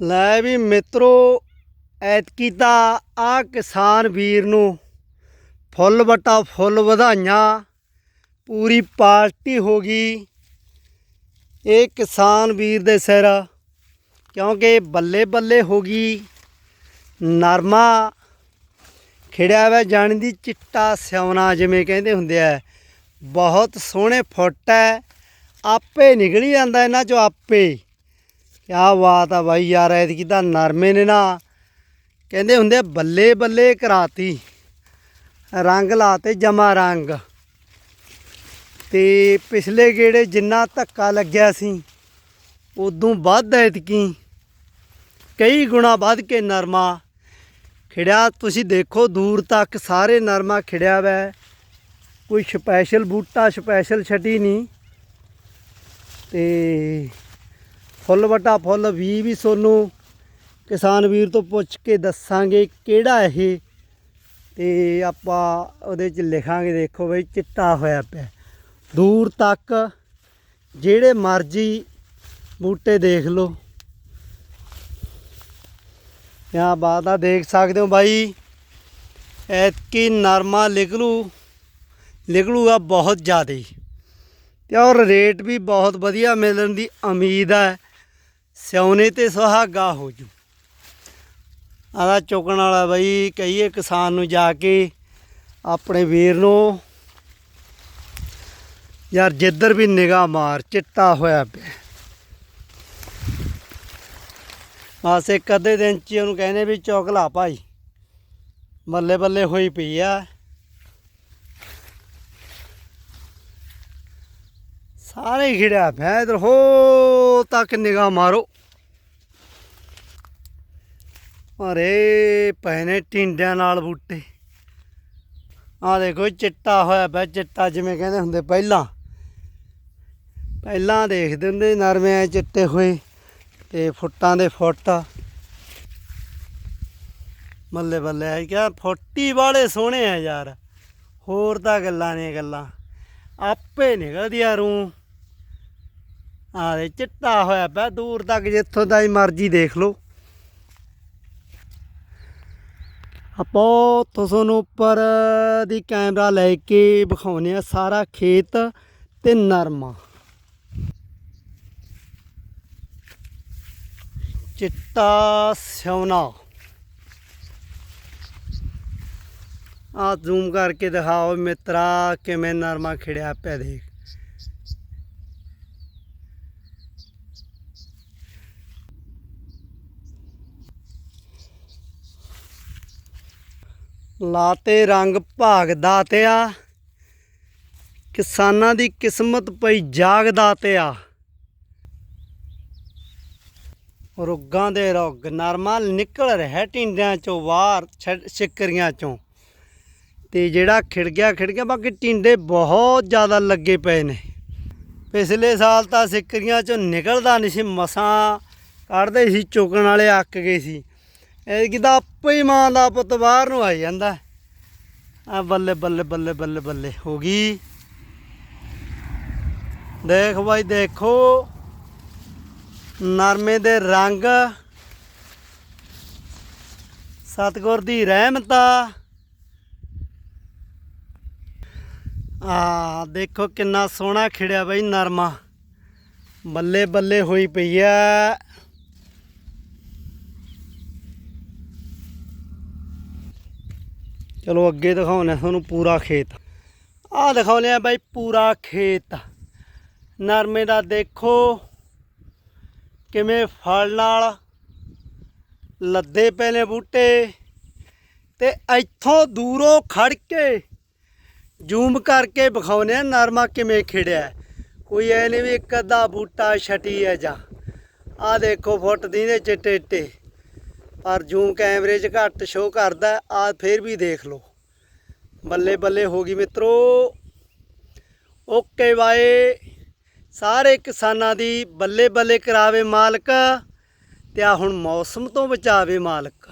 ਲੈ ਵੀ ਮਿੱਤਰੋ, ਐਤਕੀ ਤਾਂ ਆ ਕਿਸਾਨ ਵੀਰ ਨੂੰ ਫੁੱਲ ਵਟਾ ਫੁੱਲ ਵਧਾਈਆਂ, ਪੂਰੀ ਪਾਰਟੀ ਹੋ ਗਈ। ਇਹ ਕਿਸਾਨ ਵੀਰ ਦੇ ਸਿਰ, ਕਿਉਂਕਿ ਬੱਲੇ ਬੱਲੇ ਹੋ ਗਈ, ਨਰਮਾ ਖਿੜਿਆ ਵਾ ਜਾਣੀ ਦੀ ਚਿੱਟਾ ਸਿਉਣਾ ਜਿਵੇਂ ਕਹਿੰਦੇ ਹੁੰਦੇ ਆ। ਬਹੁਤ ਸੋਹਣੇ ਫੁੱਟ ਹੈ ਆਪੇ ਨਿਕਲੀ ਜਾਂਦਾ ਇਹਨਾਂ ਚੋਂ ਆਪੇ। ਕਿਆ ਬਾਤ ਆ ਬਾਈ ਯਾਰ, ਐਤਕੀ ਤਾਂ ਨਰਮੇ ਨੇ ਨਾ। ਕਹਿੰਦੇ ਹੁੰਦੇ ਬੱਲੇ ਬੱਲੇ ਕਰਾਤੀ। ਰੰਗ ਲਾਤੇ ਜਮਾ ਰੰਗ। ਤੇ ਪਿਛਲੇ ਗੇੜੇ ਜਿੰਨਾ ਧੱਕਾ ਲੱਗਿਆ ਸੀ, ਉਦੋਂ ਵੱਧ ਐਤਕੀ। ਕਈ ਗੁਣਾ ਵੱਧ ਕੇ ਨਰਮਾ। ਖਿੜਿਆ, ਤੁਸੀਂ ਦੇਖੋ, ਦੂਰ ਤੱਕ ਸਾਰੇ ਨਰਮਾ ਖਿੜਿਆ ਵੈ। ਕੋਈ ਸਪੈਸ਼ਲ ਬੂਟਾ, ਸਪੈਸ਼ਲ ਛਟੀ ਨਹੀਂ ਤੇ ਫੁੱਲ ਵਟਾ ਫੁੱਲ ਵੀ ਵੀ ਸੋਨੂੰ। ਕਿਸਾਨ ਵੀਰ ਤੋਂ ਪੁੱਛ ਕੇ ਦੱਸਾਂਗੇ ਕਿਹੜਾ ਇਹ। ਤੇ ਆਪਾਂ ਉਹਦੇ ਚ ਲਿਖਾਂਗੇ, ਦੇਖੋ ਬਈ ਚਿੱਟਾ ਹੋਇਆ ਪਿਆ। ਦੂਰ ਤੱਕ ਜਿਹੜੇ ਮਰਜ਼ੀ ਬੂਟੇ ਦੇਖ ਲਓ। ਯਾ ਬਾਤ ਆ ਦੇਖ ਸਕਦੇ ਹੋ ਬਾਈ। ਐਤਕੀ ਨਰਮਾ ਲਿਗਲੂ ਨਿਕਲੂਗਾ ਬਹੁਤ ਜ਼ਿਆਦਾ। ਹੀ ਤੇ ਔਰ ਰੇਟ ਵੀ ਬਹੁਤ ਵਧੀਆ ਮਿਲਣ ਦੀ ਉਮੀਦ ਹੈ। ਸਿਉਨੇ ਤੇ ਸੁਹਾਗਾ ਹੋ ਜੂ। ਆਦਾ ਚੁੱਕਣ ਵਾਲਾ ਬਈ ਕਹੀਏ ਕਿਸਾਨ ਨੂੰ ਜਾ ਕੇ ਆਪਣੇ ਵੀਰ ਨੂੰ, ਯਾਰ ਜਿੱਧਰ ਵੀ ਨਿਗਾਹ ਮਾਰ, ਚਿੱਟਾ ਹੋਇਆ ਪਿਆ। ਬਸ ਇੱਕ ਅੱਧੇ ਦਿਨ ਚ ਉਹਨੂੰ ਕਹਿੰਦੇ ਵੀ ਚੁੱਕ ਲਾ ਭਾਈ। ਬੱਲੇ ਬੱਲੇ ਹੋਈ ਪਈ ਆ। ਸਾਰੇ ਖਿੜਿਆ ਪਿਆ, ਇਧਰ ਹੋ ਤੱਕ ਨਿਗਾਹ ਮਾਰੋ। ਅਰੇ ਪਹਿਨੇ ਟਿੰਡਿਆਂ ਨਾਲ ਬੂਟੇ। ਆ ਦੇਖੋ ਚਿੱਟਾ ਹੋਇਆ ਪਿਆ, ਚਿੱਟਾ ਜਿਵੇਂ ਕਹਿੰਦੇ ਹੁੰਦੇ ਪਹਿਲਾਂ। ਪਹਿਲਾਂ ਦੇਖਦੇ ਹੁੰਦੇ ਨਰਮੇ ਚਿੱਟੇ ਹੋਏ ਤੇ ਫੁੱਟਾਂ ਦੇ ਫੁੱਟ। ਮੱਲੇ ਬੱਲੇ ਆ ਕਿਆ ਫੁੱਟੀ ਵਾਲੇ ਸੋਹਣੇ ਆ ਯਾਰ, ਹੋਰ ਤਾਂ ਗੱਲਾਂ ਨੇ ਗੱਲਾਂ। ਆਪੇ ਨਿਕਲਦੀ ਆ ਰੂ। ਆ ਦੇ ਚਿੱਟਾ ਹੋਇਆ ਪਿਆ, ਦੂਰ ਤੱਕ ਜਿੱਥੋਂ ਦਾ ਹੀ ਮਰਜ਼ੀ ਦੇਖ ਲਓ। ਆਪੋ ਤੁਹਾਨੂੰ ਉੱਪਰ ਦੀ ਕੈਮਰਾ ਲੈ ਕੇ ਵਿਖਾਉਨੇ ਆ ਸਾਰਾ ਖੇਤ ਤੇ ਨਰਮਾ। ਚਿੱਟਾ ਸਿਉਣਾ। ਆ ਜ਼ੂਮ ਕਰਕੇ ਦਿਖਾਓ ਮਿੱਤਰਾ ਕਿਵੇਂ ਨਰਮਾ ਖਿੜਿਆ ਪਿਆ ਦੇਖ। ਲਾਤੇ ਰੰਗ ਭਾਗਦਾ ਤੇ ਆ ਕਿਸਾਨਾਂ ਦੀ ਕਿਸਮਤ ਪਈ ਜਾਗਦਾ ਤੇ ਆ ਰੁੱਗਾਂ ਦੇ ਰੁੱਗ ਨਰਮਾ ਨਿਕਲ ਰਿਹਾ ਟਿੰਡਿਆਂ ਚੋਂ ਬਾਹਰ ਛਿ- ਛਿੱਕਰੀਆਂ ਚੋਂ। ਤੇ ਜਿਹੜਾ ਖਿੜ ਗਿਆ ਖਿੜ ਗਿਆ ਬਾਕੀ ਟਿੰਡੇ ਬਹੁਤ ਜ਼ਿਆਦਾ ਲੱਗੇ ਪਏ ਨੇ। ਪਿਛਲੇ ਸਾਲ ਤਾਂ ਸਿੱਕਰੀਆਂ ਚੋਂ ਨਿਕਲਦਾ ਨਹੀਂ ਸੀ, ਮਸਾਂ ਕੱਢਦੇ ਸੀ ਚੁਕਣ ਵਾਲੇ ਅੱਕ ਗਏ ਸੀ। ਇਹ ਕਿਦਾ ਆਪੇ ਹੀ ਮਾਂ ਦਾ ਪੁੱਤ ਬਾਹਰ ਨੂੰ ਆ ਜਾਂਦਾ। ਆ ਬੱਲੇ ਬੱਲੇ ਬੱਲੇ ਬੱਲੇ ਬੱਲੇ ਹੋ ਗਈ। ਦੇਖ ਬਾਈ, ਦੇਖੋ। ਨਰਮੇ ਦੇ ਰੰਗ। ਸਤਗੁਰ ਦੀ ਰਹਿਮਤ ਆ। ਆ ਦੇਖੋ ਕਿੰਨਾ ਸੋਹਣਾ ਖਿੜਿਆ ਬਈ ਨਰਮਾ। ਬੱਲੇ ਬੱਲੇ ਹੋਈ ਪਈ ਆ। ਚਲੋ ਅੱਗੇ ਦਿਖਾਉਣੇ ਤੁਹਾਨੂੰ ਪੂਰਾ ਖੇਤ। ਆਹ ਦਿਖਾਉਨੇ ਆ ਬਾਈ ਪੂਰਾ ਖੇਤ। ਨਰਮੇ ਦਾ ਦੇਖੋ ਕਿਵੇਂ ਫਲ ਨਾਲ ਲੱਦੇ ਪਏ ਨੇ ਬੂਟੇ। ਤੇ ਇੱਥੋਂ ਦੂਰੋਂ ਖੜ ਕੇ ਜ਼ੂਮ ਕਰਕੇ ਵਿਖਾਉਨੇ ਆ ਨਰਮਾ ਕਿਵੇਂ ਖਿੜਿਆ। ਕੋਈ ਐ ਨਹੀਂ ਵੀ ਇੱਕ ਅੱਧਾ ਬੂਟਾ ਛਟੀ ਹੈ ਜਾਂ। ਆ ਦੇਖੋ ਫੁੱਟ ਦੀ ਨੇ ਚਿੱਟੇ ਚਿੱਟੇ ਪਰ ਜ਼ੂਮ ਕੈਮਰੇ 'ਚ ਘੱਟ ਸ਼ੋ ਕਰਦਾ, ਆ ਫੇਰ ਵੀ ਦੇਖ ਲਓ। ਬੱਲੇ ਬੱਲੇ ਹੋ ਗਈ ਮਿੱਤਰੋ। Okay bye. ਸਾਰੇ ਕਿਸਾਨਾਂ ਦੀ ਬੱਲੇ ਬੱਲੇ ਕਰਾਵੇ ਮਾਲਕ, ਤੇ ਆ ਹੁਣ ਮੌਸਮ ਤੋਂ ਬਚਾਵੇ ਮਾਲਕ।